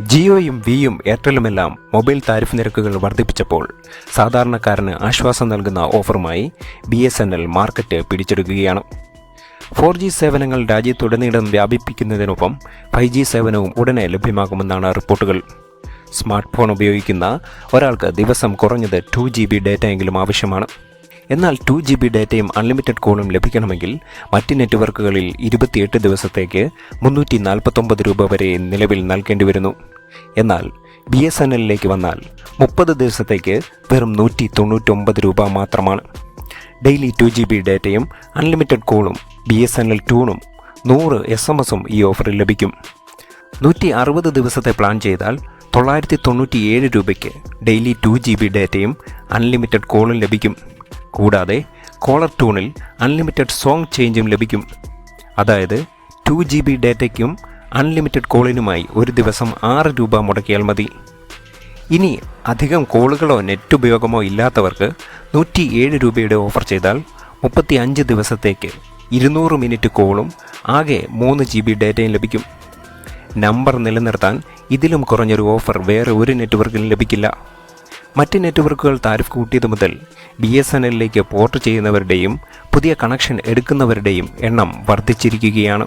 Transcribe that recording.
ജിയോയും വിയും എയർടെലുമെല്ലാം mobile tariff നിരക്കുകൾ വർദ്ധിപ്പിച്ചപ്പോൾ സാധാരണക്കാരന് ആശ്വാസം നൽകുന്ന ഓഫറുമായി B S N L market പിടിച്ചെടുക്കുകയാണ്. Four G സേവനങ്ങൾ രാജ്യത്തുടനീളം വ്യാപിപ്പിക്കുന്നതിനൊപ്പം ഫൈവ് ജി സേവനവും ഉടനെ ലഭ്യമാകുമെന്നാണ് റിപ്പോർട്ടുകൾ. സ്മാർട്ട് ഫോൺ ഉപയോഗിക്കുന്ന ഒരാൾക്ക് ദിവസം കുറഞ്ഞത് ടു ജി ബി ഡേറ്റയെങ്കിലും ആവശ്യമാണ്. എന്നാൽ ടു ജി ബി ഡേറ്റയും അൺലിമിറ്റഡ് കോളും ലഭിക്കണമെങ്കിൽ മറ്റ് നെറ്റ്വർക്കുകളിൽ ഇരുപത്തിയെട്ട് ദിവസത്തേക്ക് മുന്നൂറ്റി നാൽപ്പത്തൊമ്പത് രൂപ വരെ നിലവിൽ നൽകേണ്ടി വരുന്നു. എന്നാൽ ബി എസ് എൻ എല്ലിലേക്ക് വന്നാൽ മുപ്പത് ദിവസത്തേക്ക് വെറും നൂറ്റി തൊണ്ണൂറ്റൊമ്പത് രൂപ മാത്രമാണ്. ഡെയിലി ടു ജി ബി ഡേറ്റയും അൺലിമിറ്റഡ് കോളും ബി എസ് എൻ എൽ ടൂണും നൂറ് എസ് എം എസും ഈ ഓഫറിൽ ലഭിക്കും. നൂറ്റി അറുപത് ദിവസത്തെ പ്ലാൻ ചെയ്താൽ തൊള്ളായിരത്തി തൊണ്ണൂറ്റിയേഴ് രൂപയ്ക്ക് ഡെയിലി ടു ജി ബി ഡേറ്റയും അൺലിമിറ്റഡ് കോളും ലഭിക്കും. കൂടാതെ കോളർ ടൂണിൽ അൺലിമിറ്റഡ് സോങ് ചേഞ്ചും ലഭിക്കും. അതായത് ടു ജി ബി ഡേറ്റയ്ക്കും അൺലിമിറ്റഡ് കോളിനുമായി ഒരു ദിവസം ആറ് രൂപ മുടക്കിയാൽ മതി. ഇനി അധികം കോളുകളോ നെറ്റ് ഉപയോഗമോ ഇല്ലാത്തവർക്ക് നൂറ്റി ഏഴ് രൂപയുടെ ഓഫർ ചെയ്താൽ മുപ്പത്തി അഞ്ച് ദിവസത്തേക്ക് ഇരുന്നൂറ് മിനിറ്റ് കോളും ആകെ മൂന്ന് ജി ബി ഡേറ്റയും ലഭിക്കും. നമ്പർ നിലനിർത്താൻ ഇതിലും കുറഞ്ഞൊരു ഓഫർ വേറെ ഒരു നെറ്റ്വർക്കിലും ലഭിക്കില്ല. മറ്റ് നെറ്റ്വർക്കുകൾ താരിഫ് കൂട്ടിയത് മുതൽ ബി എസ് എൻ എല്ലിലേക്ക് പോർട്ട് ചെയ്യുന്നവരുടെയും പുതിയ കണക്ഷൻ എടുക്കുന്നവരുടെയും എണ്ണം വർദ്ധിച്ചിരിക്കുകയാണ്.